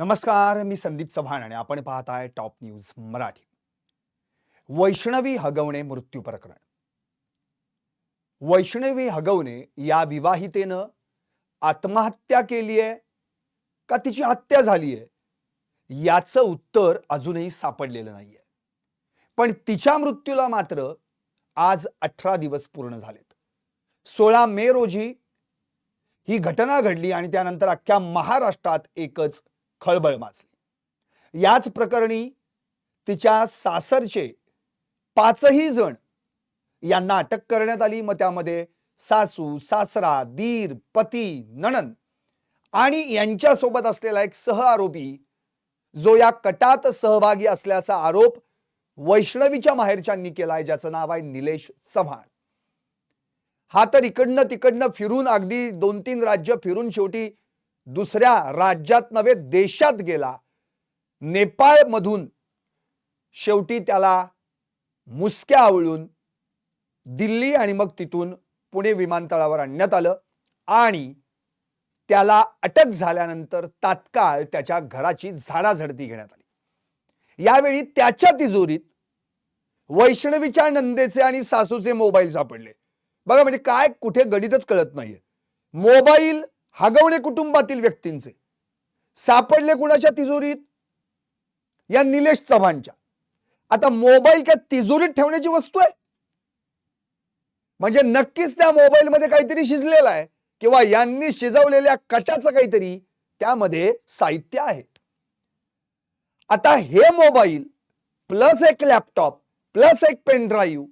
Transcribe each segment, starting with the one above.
नमस्कार मी संदीप चव्हाण आणि आपण पाहत आहे टॉप न्यूज मराठी. वैष्णवी हगवणे मृत्यू प्रकरण. वैष्णवी हगवणे या विवाहितेनं आत्महत्या केली आहे का तिची हत्या झाली आहे? याचं उत्तर अजूनही सापडलेलं नाहीये. पण तिच्या मृत्यूला मात्र आज अठरा दिवस पूर्ण झालेत. सोळा मे रोजी ही घटना घडली आणि त्यानंतर अख्ख्या महाराष्ट्रात एकच खळबळ माजली. याच प्रकरणी तिच्या सासरचे पाचही जण यांना अटक करण्यात आली. मग त्यामध्ये सासू सासरा दीर पती नणन आणि यांच्यासोबत असलेला एक सह आरोपी जो या कटात सहभागी असल्याचा आरोप वैष्णवीच्या माहेरच्यांनी केलाय ज्याचं नाव आहे निलेश चव्हाण. हा तर इकडनं तिकडनं फिरून अगदी दोन तीन राज्य फिरून शेवटी दुसऱ्या राज्यात नव्हे देशात गेला. नेपाळ मधून शेवटी त्याला मुसक्या आवळून दिल्ली आणि मग तिथून पुणे विमानतळावर आणण्यात आलं आणि त्याला अटक झाल्यानंतर तात्काळ त्याच्या घराची झाडाझडती घेण्यात आली. यावेळी त्याच्या तिजोरीत वैष्णवीच्या नंदेचे आणि सासूचे मोबाईल सापडले. बघा म्हणजे काय कुठे गणितच कळत नाहीये. मोबाईल हगवणे कुटुंबातील व्यक्तींचे. सापडले कुणाच्या तिजोरीत? या निलेश चव्हाणच्या. आता मोबाईल काय तिजोरीत ठेवण्याची वस्तू आहे? म्हणजे नक्कीच त्या मोबाईल मध्ये काहीतरी शिजलेलं आहे. किंवा यांनी शिजवलेल्या कटाचं काहीतरी त्यामध्ये साहित्य आहे. आता हे मोबाईल प्लस एक लॅपटॉप प्लस एक पेन ड्राईव्ह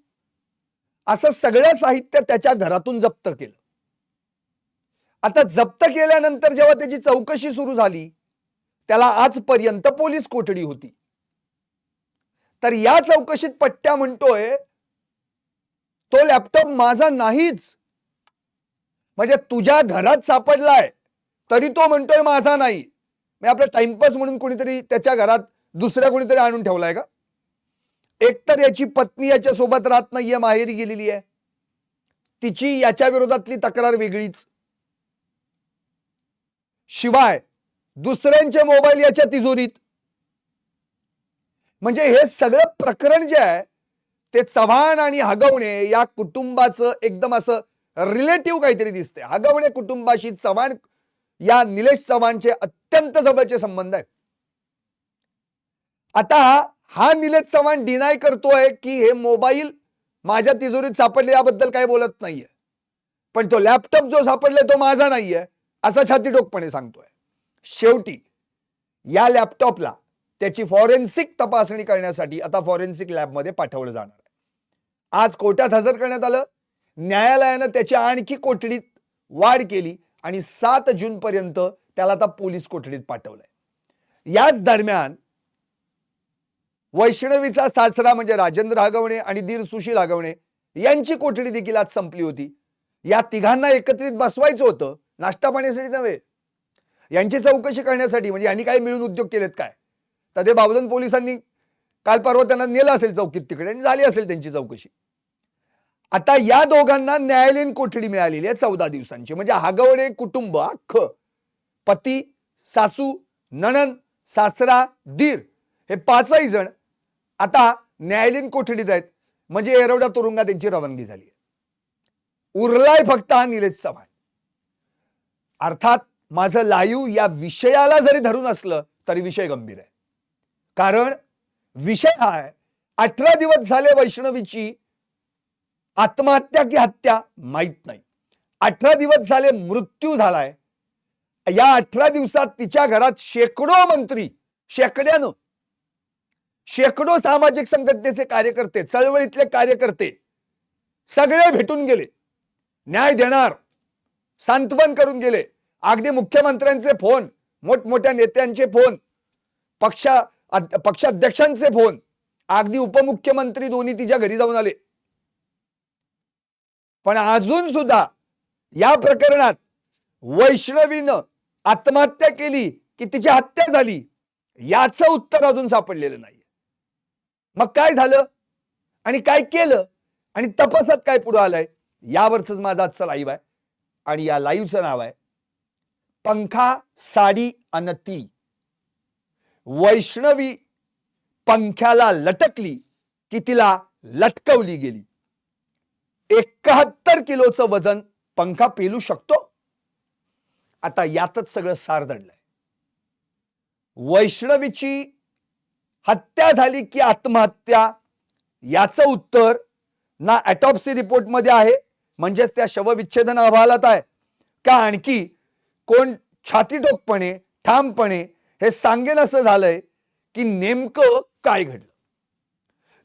असं सगळं साहित्य त्याच्या घरातून जप्त केलं. आता जप्त केल्यानंतर जेव्हा त्याची चौकशी सुरू झाली त्याला आजपर्यंत पोलीस कोठडी होती. तर या चौकशीत पट्ट्या म्हणतोय तो लॅपटॉप माझा नाहीच. म्हणजे तुझ्या घरात सापडलाय तरी तो म्हणतोय माझा नाही. मी आपला टाइमपास म्हणून कोणीतरी त्याच्या घरात दुसऱ्या कोणीतरी आणून ठेवलाय का? एकतर याची पत्नी याच्या सोबत राहत नाहीये माहेरी गेलेली आहे. तिची याच्या विरोधातली तक्रार वेगळीच. शिवाय दुसऱ्यांचे मोबाईल याच्या तिजोरीत. म्हणजे हे सगळं प्रकरण जे आहे ते चव्हाण आणि हगवणे या कुटुंबाचं एकदम असं रिलेटिव्ह काहीतरी दिसते हगवणे कुटुंबाशी चव्हाण या निलेश चव्हाणचे अत्यंत जवळचे संबंध आहेत. आता हा निलेश चव्हाण डिनाय करतोय की हे मोबाईल माझ्या तिजोरीत सापडले याबद्दल काही बोलत नाहीये. पण तो लॅपटॉप जो सापडलाय तो माझा नाहीये. असा छातीटोकपणे सांगतोय. शेवटी या लॅपटॉपला त्याची फॉरेन्सिक तपासणी करण्यासाठी आता फॉरेन्सिक लॅबमध्ये पाठवलं जाणार आहे. आज कोर्टात हजर करण्यात आलं. न्यायालयानं त्याची आणखी कोठडीत वाढ केली आणि सात जून पर्यंत त्याला आता पोलीस कोठडीत पाठवलंय. याच दरम्यान वैष्णवीचा सासरा म्हणजे राजेंद्र हागवणे आणि दीर सुशील हागवणे यांची कोठडी देखील आज संपली होती. या तिघांना एकत्रित बसवायचं होतं. नाश्ता पाण्यासाठी नव्हे. यांची चौकशी करण्यासाठी म्हणजे यांनी काही मिळून उद्योग केलेत काय? तर ते बावधन पोलिसांनी काल परवा त्यांना नेलं असेल चौकीत तिकडे आणि झाली असेल त्यांची चौकशी. आता या दोघांना न्यायालयीन कोठडी मिळालेली आहे चौदा दिवसांची. म्हणजे हागवणे कुटुंब अख्ख पती सासू नणन सासरा दीर हे पाचही जण आता न्यायालयीन कोठडीत आहेत. म्हणजे एरवडा तुरुंगात त्यांची रवानगी झाली आहे. उरलाय फक्त हा निलेश चव्हाण. अर्थात माझं लाईव्ह या विषयाला जरी धरून असलं तरी विषय गंभीर आहे. कारण विषय हा आहे. अठरा दिवस झाले वैष्णवीची आत्महत्या की हत्या माहीत नाही. अठरा दिवस झाले मृत्यू झालाय. या अठरा दिवसात तिच्या घरात शेकडो मंत्री शेकड्यानं शेकडो सामाजिक संघटनेचे कार्यकर्ते चळवळीतले कार्यकर्ते सगळे भेटून गेले. न्याय देणार. सांत्वन करून गेले. अगदी मुख्यमंत्र्यांचे फोन मोठमोठ्या नेत्यांचे फोन पक्षा पक्षाध्यक्षांचे फोन. अगदी उपमुख्यमंत्री दोन्ही तिच्या घरी जाऊन आले. पण अजून सुद्धा या प्रकरणात वैष्णवीनं आत्महत्या केली की तिची हत्या झाली याचं उत्तर अजून सापडलेलं नाही मग काय झालं? आणि काय केलं? आणि तपासात काय पुढे आलंय? यावरच माझा आजचा लाईव्ह आहे. आणि या लाईव्हचं नाव आहे. पंखा साडी अन ती वैष्णवी पंख्याला लटकली की तिला लटकवली गेली. एकाहत्तर किलोचं वजन पंखा पेलू शकतो? आता यातच सगळं सार दडलंय. वैष्णवीची हत्या झाली की आत्महत्या? याचं उत्तर ना ॲटॉप्सी रिपोर्टमध्ये आहे म्हणजेच त्या शवविच्छेदन अहवालात आहे. का आणखी कोण छातीटोकपणे ठामपणे हे सांगेन असं झालंय की नेमकं काय घडलं?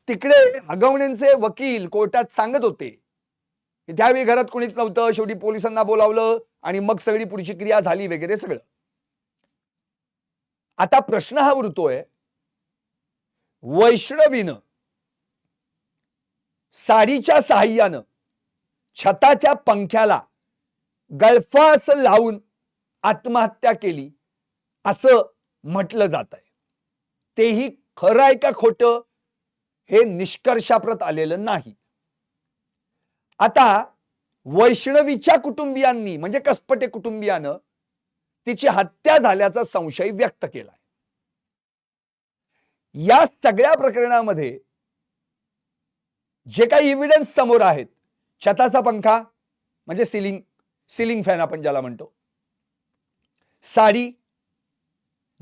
तिकडे हगवण्यांचे वकील कोर्टात सांगत होते त्यावेळी घरात कोणीच नव्हतं शेवटी पोलिसांना बोलावलं आणि मग सगळी पुढची क्रिया झाली वगैरे सगळं. आता प्रश्न हा उरतोय वैष्णवीनं साडीच्या साह्यानं छताच्या पंख्याला गळफास लावून आत्महत्या केली असं म्हटलं जात आहे तेही खरं आहे का खोटं? हे निष्कर्षाप्रत आलेलं नाही. आता वैष्णवीच्या कुटुंबियांनी म्हणजे कसपटे कुटुंबियानं तिची हत्या झाल्याचा संशय व्यक्त केलाय. या सगळ्या प्रकरणामध्ये जे काही इव्हिडन्स समोर आहेत छताचा पंखा म्हणजे सिलिंग सिलिंग फॅन आपण ज्याला म्हणतो. साडी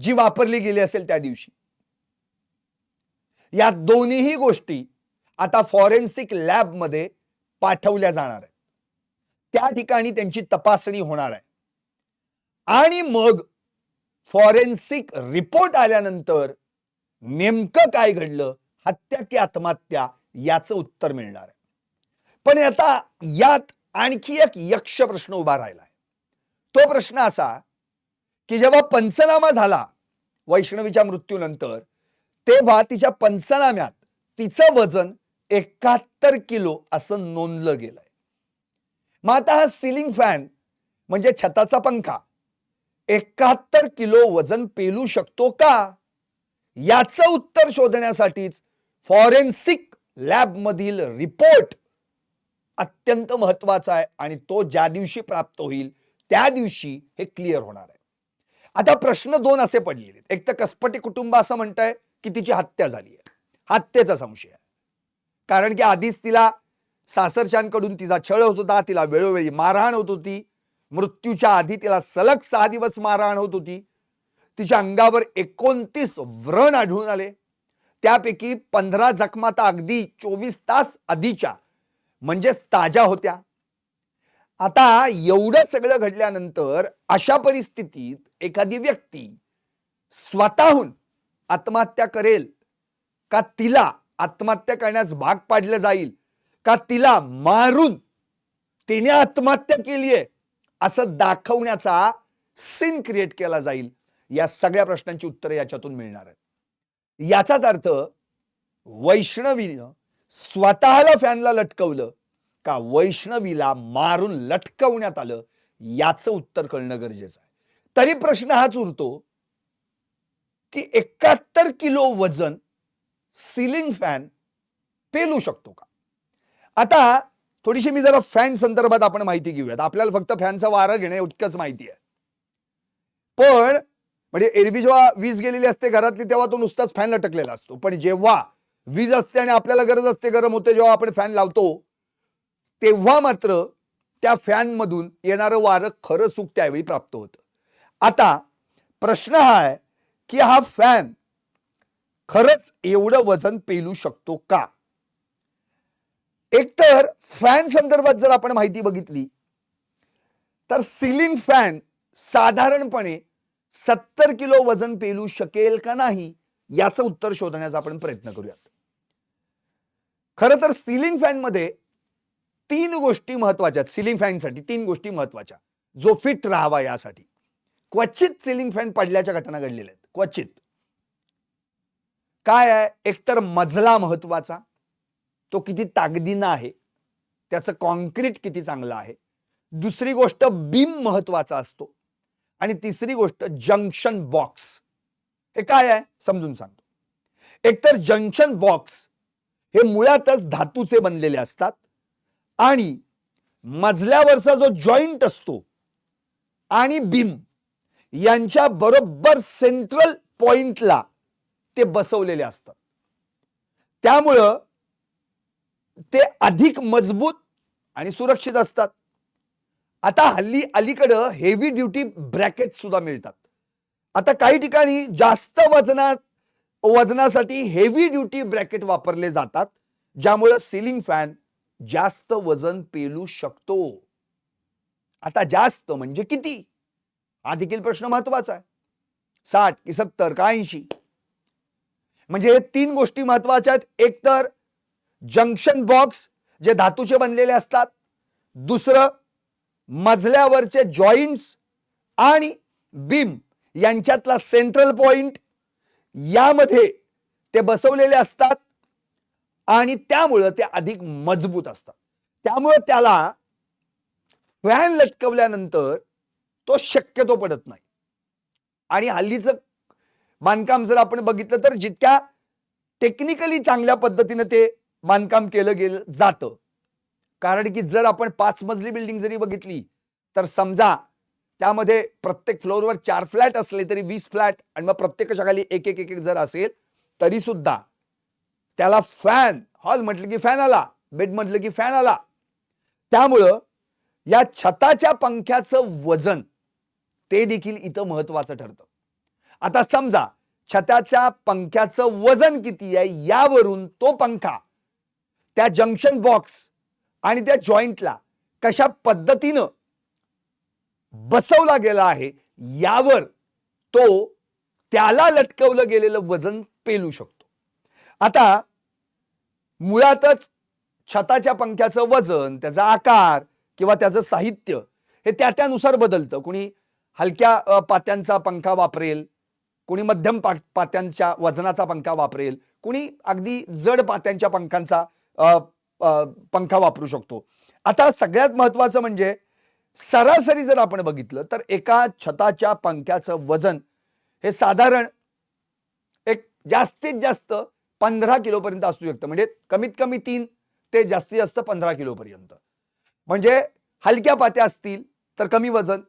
जी वापरली गेली असेल त्या दिवशी. या दोन्हीही गोष्टी आता फॉरेन्सिक लॅबमध्ये पाठवल्या जाणार आहेत. त्या ठिकाणी त्यांची तपासणी होणार आहे. आणि मग फॉरेन्सिक रिपोर्ट आल्यानंतर नेमकं काय घडलं? हत्या की आत्महत्या याचं उत्तर मिळणार आहे. पण आता यात आणखी एक यक्ष प्रश्न उभा राहिलाय. तो प्रश्न असा की जेव्हा पंचनामा झाला वैष्णवीच्या मृत्यूनंतर तेव्हा तिच्या पंचनाम्यात तिचं वजन एकाहत्तर किलो असं नोंदलं गेलंय. मग आता हा सिलिंग फॅन म्हणजे छताचा पंखा एकाहत्तर किलो वजन पेलू शकतो का? याचं उत्तर शोधण्यासाठीच फॉरेन्सिक लॅब मधील रिपोर्ट अत्यंत महत्त्वाचा आहे आणि तो ज्या दिवशी प्राप्त होईल त्या दिवशी हे क्लिअर होणार आहे. आता प्रश्न दोन असे पडलेले आहेत. एक तर कसपटी कुटुंब असं म्हणतंय की तिची हत्या झाली आहे. हत्येचा संशय आहे. कारण की आधीच तिला सासरच्यांकडून तिचा छळ होत होता तिला वेळोवेळी मारहाण होत होती. मृत्यूच्या आधी तिला सलग सहा दिवस मारहाण होत होती. तिच्या अंगावर एकोणतीस व्रण आढळून आले. त्यापैकी पंधरा जखमा तर अगदी चोवीस तास आधीच्या म्हणजेच ताज्या होत्या. आता एवढं सगळं घडल्यानंतर अशा परिस्थितीत एखादी व्यक्ती स्वतःहून आत्महत्या करेल का तिला आत्महत्या करण्यास भाग पाडलं जाईल का तिला मारून तिने आत्महत्या केली आहे असं दाखवण्याचा सीन क्रिएट केला जाईल? या सगळ्या प्रश्नांची उत्तरं याच्यातून मिळणार आहेत. याचाच अर्थ वैष्णवीनं स्वतःला फॅनला लटकवलं का वैष्णवीला मारून लटकवण्यात आलं याचं उत्तर कळणं गरजेचं आहे. तरी प्रश्न हाच उरतो की एकाहत्तर किलो वजन सिलिंग फॅन पेलू शकतो का? आता थोडीशी मी जरा फॅन संदर्भात आपण माहिती घेऊयात. आपल्याला फक्त फॅनचा वारा घेणे इतकंच माहिती आहे. पण म्हणजे एरवी जेव्हा वीज गेलेली असते घरातली तेव्हा तो नुसताच फॅन लटकलेला असतो. पण जेव्हा वीज असते आणि आपल्याला गरज असते गरम होते जेव्हा आपण फॅन लावतो तेव्हा मात्र त्या फॅन मधून येणारं वारं खरं सुख त्यावेळी प्राप्त होतं. आता प्रश्न हा आहे की हा फॅन खरंच एवढं वजन पेलू शकतो का? एकतर फॅन संदर्भात जर आपण माहिती बघितली तर सिलिंग फॅन साधारणपणे सत्तर किलो वजन पेलू शकेल का नाही याचं उत्तर शोधण्याचा आपण प्रयत्न करूयात. खरं तर सिलिंग फॅनमध्ये तीन गोष्टी महत्त्वाच्या आहेत. सिलिंग फॅनसाठी तीन गोष्टी महत्त्वाच्या. जो फिट राहावा यासाठी. क्वचित सिलिंग फॅन पडल्याच्या घटना घडलेल्या आहेत. क्वचित. काय आहे? एकतर मजला महत्त्वाचा. तो किती ताकदीनं आहे. त्याचं कॉन्क्रीट किती चांगलं आहे. दुसरी गोष्ट बीम महत्त्वाचा असतो. आणि तिसरी गोष्ट जंक्शन बॉक्स हे काय आहे? समजून सांगतो. एकतर जंक्शन बॉक्स हे मुळातच धातूचे बनलेले असतात आणि मजल्यावरचा जो जॉईंट असतो आणि बीम यांच्या बरोबर सेंट्रल पॉइंटला ते बसवलेले असतात. त्यामुळं ते अधिक मजबूत आणि सुरक्षित असतात. आता हल्ली अलीकडं हेवी ड्युटी ब्रॅकेट सुद्धा मिळतात. आता काही ठिकाणी जास्त वजनात वजनासाठी हेवी ड्युटी ब्रॅकेट वापरले जातात ज्यामुळं सिलिंग फॅन जास्त वजन पेलू शकतो. आता जास्त म्हणजे किती? हा देखील प्रश्न महत्त्वाचा आहे. साठ कि सत्तर का ऐंशी? म्हणजे हे तीन गोष्टी महत्त्वाच्या आहेत. एक तर जंक्शन बॉक्स जे धातूचे बनलेले असतात. दुसरं मजल्यावरचे जॉईंट्स आणि बीम यांच्यातला सेंट्रल पॉइंट यामध्ये ते बसवलेले असतात आणि त्यामुळं ते अधिक मजबूत असतात. त्यामुळं त्याला फॅन लटकवल्यानंतर तो शक्यतो पडत नाही. आणि हल्लीचं बांधकाम जर आपण बघितलं तर जितक्या टेक्निकली चांगल्या पद्धतीनं ते बांधकाम केलं गेलं जातं. कारण की जर आपण पाच मजली बिल्डिंग जरी बघितली तर समजा त्यामध्ये प्रत्येक फ्लोअरवर चार फ्लॅट असले तरी वीस फ्लॅट आणि मग प्रत्येकाच्या खाली एक एक एक एक जर असेल तरी सुद्धा त्याला फॅन हॉल म्हटलं की फॅन आला बेड म्हटलं की फॅन आला. त्यामुळं या छताच्या पंख्याचं वजन ते देखील इथं महत्वाचं ठरतं. आता समजा छताच्या पंख्याचं वजन किती आहे यावरून तो पंखा त्या जंक्शन बॉक्स आणि त्या जॉईंटला कशा पद्धतीनं बसवला गेला आहे यावर तो त्याला लटकवलं गेलेलं वजन पेलू शकतो. आता मुळातच छताच्या पंख्याचं वजन त्याचा आकार किंवा त्याचं साहित्य हे त्या त्यानुसार बदलतं. कुणी हलक्या पात्यांचा पंखा वापरेल कुणी मध्यम पा पात्यांच्या वजनाचा पंखा वापरेल कुणी अगदी जड पात्यांच्या पंखांचा पंखा वापरू शकतो. आता सगळ्यात महत्वाचं म्हणजे सरासरी जर आपण बघितलं तर एका छताच्या पंख्याचं वजन हे साधारण एक जास्तीत जास्त पंधरा किलोपर्यंत असू शकतं. म्हणजे कमीत कमी तीन ते जास्तीत जास्त पंधरा किलोपर्यंत. म्हणजे हलक्या पात्या असतील तर कमी वजन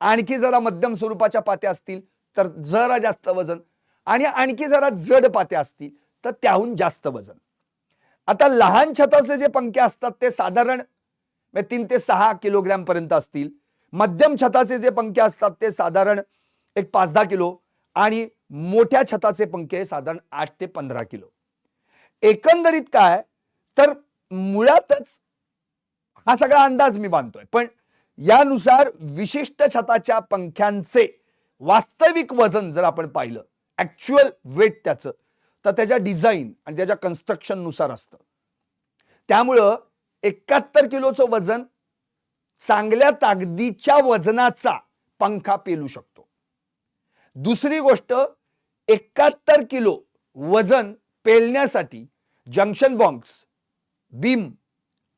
आणखी जरा मध्यम स्वरूपाच्या पात्या असतील तर जरा जास्त वजन आणि आणखी जरा जड पात्या असतील तर त्याहून जास्त वजन. आता लहान छताचे जे पंखे असतात ते साधारण तीन ते सहा किलोग्रॅम पर्यंत असतील. मध्यम छताचे जे पंखे असतात ते साधारण एक पाच दहा किलो आणि मोठ्या छताचे पंखे साधारण आठ ते पंधरा किलो. एकंदरीत काय? तर मुळातच हा सगळा अंदाज मी बांधतोय. पण यानुसार विशिष्ट छताच्या पंख्यांचे वास्तविक वजन जर आपण पाहिलं ऍक्च्युअल वेट त्याचं तर त्याच्या डिझाईन आणि त्याच्या कन्स्ट्रक्शननुसार असतं. त्यामुळं एकाहत्तर किलोचं वजन चांगल्या ताकदीच्या वजनाचा पंखा पेलू शकतो. दुसरी गोष्ट एकाहत्तर किलो वजन पेलण्यासाठी जंक्शन बॉम्ब्स बीम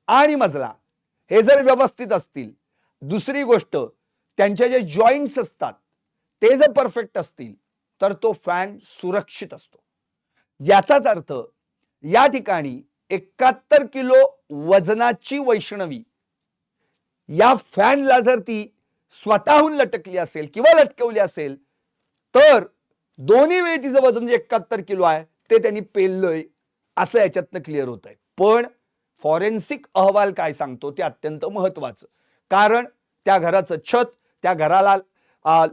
आणि मजला हे जर व्यवस्थित असतील दुसरी गोष्ट त्यांचे जे जॉईंट्स असतात ते जर परफेक्ट असतील तर तो फॅन सुरक्षित असतो. याचाच अर्थ या ठिकाणी एकाहत्तर किलो वजनाची वैष्णवी. या फॅनला जर ती स्वतःहून लटकली असेल किंवा लटकवली असेल तर दोन्ही वेळी तिचं वजन जे एकाहत्तर किलो आहे ते त्यांनी पेललंय असं याच्यातनं क्लिअर होत आहे पण फॉरेन्सिक अहवाल काय सांगतो ते अत्यंत महत्वाचं. कारण त्या घराचं छत त्या घराला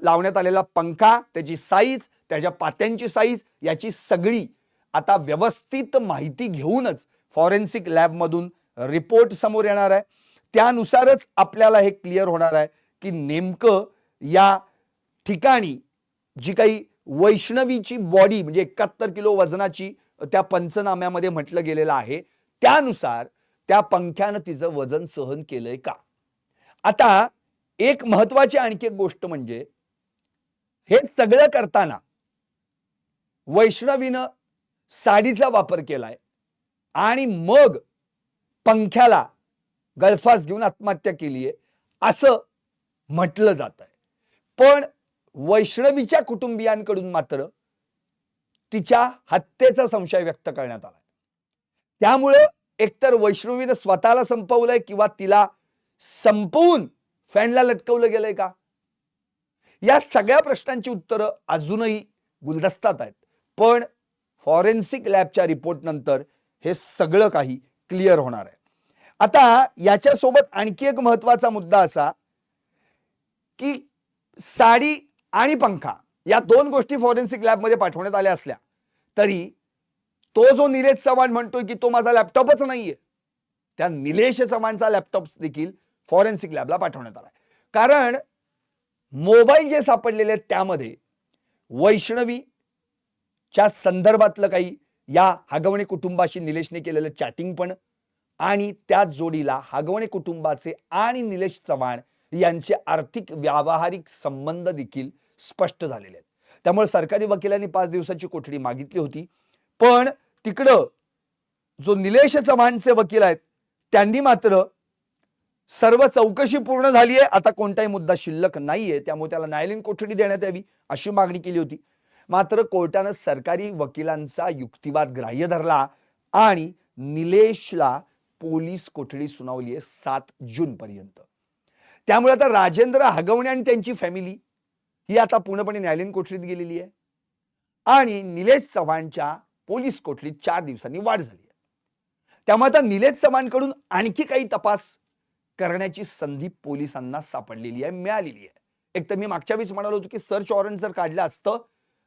लावण्यात आलेला पंखा त्याची साईज त्याच्या पात्यांची साईज याची सगळी आता व्यवस्थित माहिती घेऊनच फॉरेन्सिक लॅबमधून रिपोर्ट समोर येणार आहे. त्यानुसारच आपल्याला हे क्लिअर होणार आहे की नेमकं या ठिकाणी जी काही वैष्णवीची बॉडी म्हणजे एकाहत्तर किलो वजनाची त्या पंचनाम्यामध्ये म्हटलं गेलेलं आहे त्यानुसार त्या पंख्यानं तिचं वजन सहन केलंय का? आता एक महत्वाची आणखी एक गोष्ट म्हणजे हे सगळं करताना वैष्णवीनं साडीचा वापर केलाय. आणि मग पंख्याला गळफास घेऊन आत्महत्या केली आहे असं म्हटलं जात आहे पण वैष्णवीच्या कुटुंबियांकडून मात्र तिच्या हत्येचा संशय व्यक्त करण्यात आला त्यामुळं एकतर वैष्णवीनं स्वतःला संपवलंय किंवा तिला संपवून फॅनला लटकवलं गेलंय का? या सगळ्या प्रश्नांची उत्तरं अजूनही गुलदस्तात आहेत. पण फॉरेन्सिक लॅबच्या रिपोर्ट नंतर हे सगळं काही क्लिअर होणार आहे. आता याच्यासोबत आणखी एक महत्त्वाचा मुद्दा असा की साडी आणि पंखा या दोन गोष्टी फॉरेन्सिक लॅबमध्ये पाठवण्यात आल्या असल्या तरी तो जो निलेश चव्हाण म्हणतोय की तो माझा लॅपटॉपच नाहीये त्या निलेश चव्हाणचा लॅपटॉप देखील फॉरेन्सिक लॅबला पाठवण्यात आला कारण मोबाईल जे सापडलेले आहेत त्यामध्ये च्या संदर्भातलं काही या हागवणे कुटुंबाशी निलेशने केलेलं चॅटिंग पण आणि त्याच जोडीला हागवणे कुटुंबाचे आणि निलेश चव्हाण यांचे आर्थिक व्यावहारिक संबंध देखील स्पष्ट झालेले आहेत. त्यामुळे सरकारी वकिलांनी पाच दिवसाची कोठडी मागितली होती. पण तिकडं जो निलेश चव्हाणचे वकील आहेत त्यांनी मात्र सर्व चौकशी पूर्ण झाली आहे. आता कोणताही मुद्दा शिल्लक नाहीये त्यामुळे त्याला न्यायालयीन कोठडी देण्यात यावी अशी मागणी केली होती. मात्र कोर्टानं सरकारी वकिलांचा युक्तिवाद ग्राह्य धरला आणि निलेशला पोलीस कोठडी सुनावली आहे सात जून पर्यंत त्यामुळे आता राजेंद्र हगवणे आणि त्यांची फॅमिली ही आता पूर्णपणे न्यायालयीन कोठडीत गेलेली आहे. आणि निलेश चव्हाणच्या पोलीस कोठडीत चार दिवसांनी वाढ झाली आहे. त्यामुळे आता निलेश चव्हाणकडून आणखी काही तपास करण्याची संधी पोलिसांना सापडलेली आहे मिळालेली आहे. एक तर मी मागच्या वेळेस म्हणालो होतो की सर्च वॉरंट जर काढलं असतं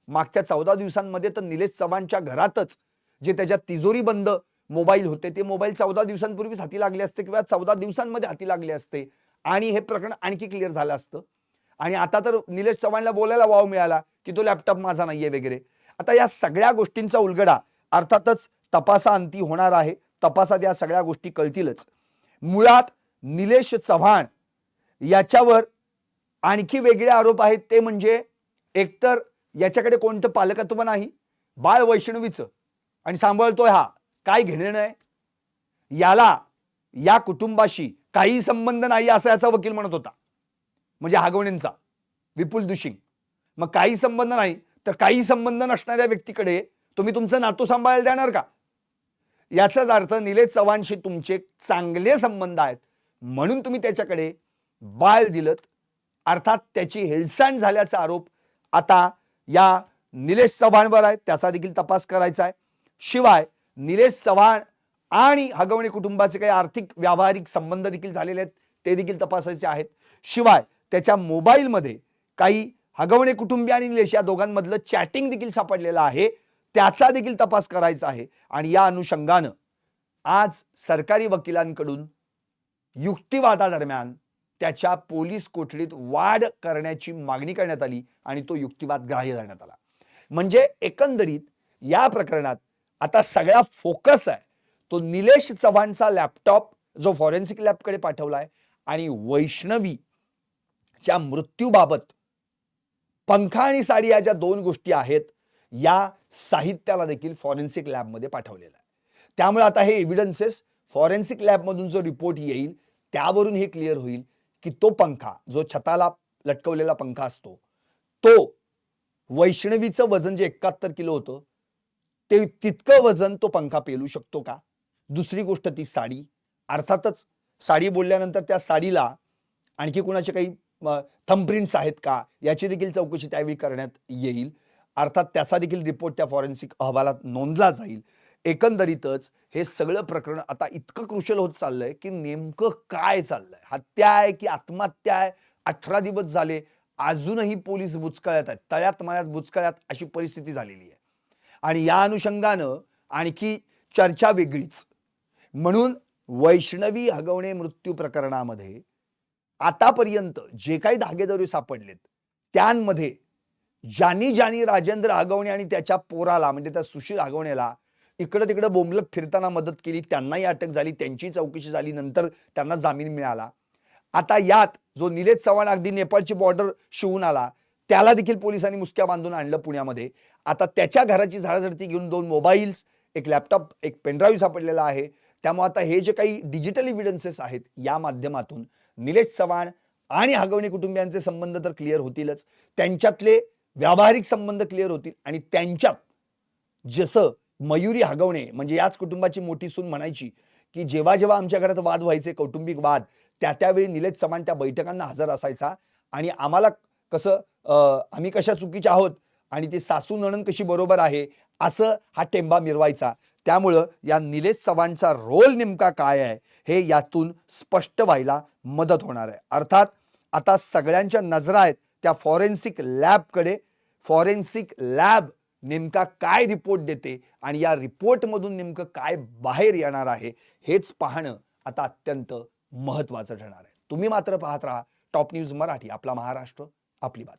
मागच्या चौदा दिवसांमध्ये तर निलेश चव्हाणच्या घरातच जे त्याच्या तिजोरी बंद मोबाईल होते ते मोबाईल चौदा दिवसांपूर्वीच हाती लागले असते किंवा चौदा दिवसांमध्ये हाती लागले असते. आणि हे प्रकरण आणखी क्लिअर झालं असतं. आणि आता तर निलेश चव्हाणला बोलायला वाव मिळाला की तो लॅपटॉप माझा नाहीये वगैरे. आता या सगळ्या गोष्टींचा उलगडा अर्थातच तपासाअंती होणार आहे. तपासात या सगळ्या गोष्टी कळतीलच. मुळात निलेश चव्हाण याच्यावर आणखी वेगळे आरोप आहेत. ते म्हणजे एकतर याच्याकडे कोणतं पालकत्व नाही? बाळ वैष्णवीचं. आणि सांभाळतोय हा. काय घेणं आहे? याला या कुटुंबाशी काही संबंध नाही असं याचा वकील म्हणत होता. म्हणजे हागवणेंचा. विपुल दुशिंग. मग काही संबंध नाही तर काही संबंध नसणाऱ्या व्यक्तीकडे तुम्ही तुमचं नातू सांभाळायला देणार का? याचाच अर्थ निलेश चव्हाणशी तुमचे चांगले संबंध आहेत. म्हणून तुम्ही त्याच्याकडे बाळ दिलत. अर्थात त्याची हेळसांड झाल्याचा आरोप आता या निलेश चव्हाणवर आहे त्याचा देखील तपास करायचा आहे. शिवाय निलेश चव्हाण आणि हगवणे कुटुंबाचे काही आर्थिक व्यावहारिक संबंध देखील झालेले आहेत ते देखील तपासायचे आहेत. शिवाय त्याच्या मोबाईलमध्ये काही हगवणे कुटुंबी आणि निलेश या दोघांमधलं चॅटिंग देखील सापडलेलं आहे त्याचा देखील तपास करायचा आहे. आणि या अनुषंगानं आज सरकारी वकिलांकडून युक्तिवादादरम्यान त्याच्या पोलीस कोठडीत वाढ करण्याची मागणी करण्यात आली आणि तो युक्तिवाद ग्राह्य धरण्यात आला. म्हणजे एकंदरीत या प्रकरणात आता सगळा फोकस आहे. तो निलेश चव्हाणचा लॅपटॉप जो फॉरेन्सिक लॅबकडे पाठवला आहे आणि वैष्णवीच्या मृत्यूबाबत पंखा आणि साडी या ज्या दोन गोष्टी आहेत या साहित्याला देखील फॉरेन्सिक लॅबमध्ये पाठवलेलं आहे. त्यामुळे आता हे एव्हिडन्सेस फॉरेन्सिक लॅबमधून जो रिपोर्ट येईल त्यावरून हे क्लिअर होईल. की तो पंखा जो छताला लटकवलेला पंखा असतो तो वैष्णवीचं वजन जे एकाहत्तर किलो होतं ते तितकं वजन तो पंखा पेलू शकतो का? दुसरी गोष्ट ती साडी. अर्थातच साडी बोलल्यानंतर त्या साडीला आणखी कुणाचे काही थंबप्रिंट्स आहेत का? याची देखील चौकशी त्यावेळी करण्यात येईल. अर्थात त्याचा देखील रिपोर्ट त्या फॉरेन्सिक अहवालात नोंदला जाईल. एकंदरीतच हे सगळं प्रकरण आता इतकं क्रुशल होत चाललंय की नेमकं काय चाललंय? हत्या आहे की आत्महत्या आहे? अठरा दिवस झाले अजूनही पोलीस बुचकळ्यात आहेत. तळ्यात मळ्यात बुचकळ्यात अशी परिस्थिती झालेली आहे. आणि या अनुषंगानं आणखी चर्चा वेगळीच. म्हणून वैष्णवी हगवणे मृत्यू प्रकरणामध्ये आतापर्यंत जे काही धागेदोरी सापडलेत त्यांमध्ये ज्यांनी ज्यांनी राजेंद्र हगवणे आणि त्याच्या पोराला म्हणजे त्या सुशील हगवणेला इकडं तिकडं बोंबलत फिरताना मदत केली त्यांनाही अटक झाली त्यांची चौकशी झाली नंतर त्यांना जामीन मिळाला. आता यात जो निलेश चव्हाण अगदी नेपाळची बॉर्डर शिवून आला त्याला देखील पोलिसांनी मुसक्या बांधून आणलं पुण्यामध्ये. आता त्याच्या घराची झाडाझडती घेऊन दोन मोबाईल्स एक लॅपटॉप एक पेनड्राईव्ह सापडलेला आहे. त्यामुळे आता हे जे काही डिजिटल इव्हिडन्सेस आहेत या माध्यमातून निलेश चव्हाण आणि हगवणे कुटुंबियांचे संबंध तर क्लिअर होतीलच. त्यांच्यातले व्यावहारिक संबंध क्लिअर होतील आणि त्यांच्यात जसं मयुरी हगवणे म्हणजे याच कुटुंबाची मोठी सून म्हणायची की जेव्हा जेव्हा आमच्या घरात वाद व्हायचे कौटुंबिक वाद त्या त्यावेळी निलेश चव्हाण त्या बैठकांना हजर असायचा. आणि आम्हाला कसं आम्ही कशा चुकीच्या आहोत आणि ती सासू नणन कशी बरोबर आहे असं हा टेंबा मिरवायचा. त्यामुळं या निलेश चव्हाणचा रोल नेमका काय आहे हे यातून स्पष्ट व्हायला मदत होणार आहे. अर्थात आता सगळ्यांच्या नजरा आहेत त्या फॉरेन्सिक लॅबकडे. फॉरेन्सिक लॅब नेमका काय रिपोर्ट देते आणि या रिपोर्टमधून नेमकं काय बाहेर येणार आहे हेच पाहणं आता अत्यंत महत्त्वाचं ठरणार आहे. तुम्ही मात्र पाहत राहा. टॉप न्यूज मराठी आपला महाराष्ट्र आपली बात